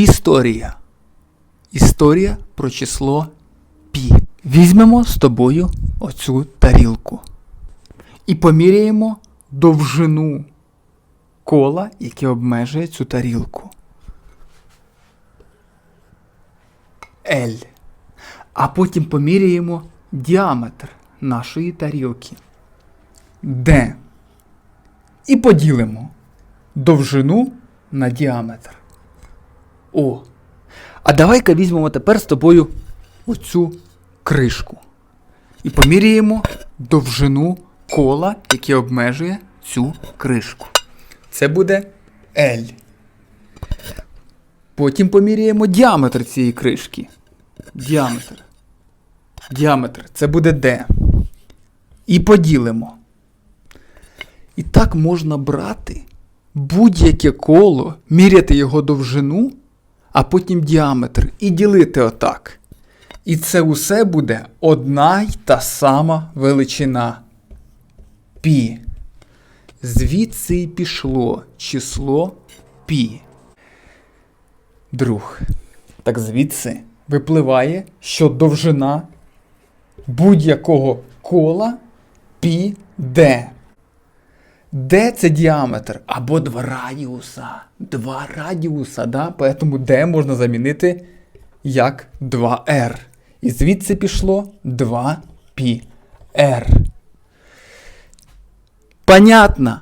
Пісторія. Історія про число пі. Візьмемо з тобою оцю тарілку і поміряємо довжину кола, яке обмежує цю тарілку. L. А потім поміряємо діаметр нашої тарілки. D. І поділимо довжину на діаметр. О. А давай-ка візьмемо тепер з тобою оцю кришку. І поміряємо довжину кола, яке обмежує цю кришку. Це буде L. Потім поміряємо діаметр цієї кришки. Діаметр. Діаметр. Це буде D. І поділимо. І так можна брати будь-яке коло, міряти його довжину, а потім діаметр і ділити отак. І це усе буде одна й та сама величина. Пі. Звідси й пішло число пі. Друг. Так звідси випливає, що довжина будь-якого кола пі Д. Д це діаметр або два радіуса. Два радіуса, да? Поэтому D можна замінити як 2R. І звідси пішло 2πr. Понятно?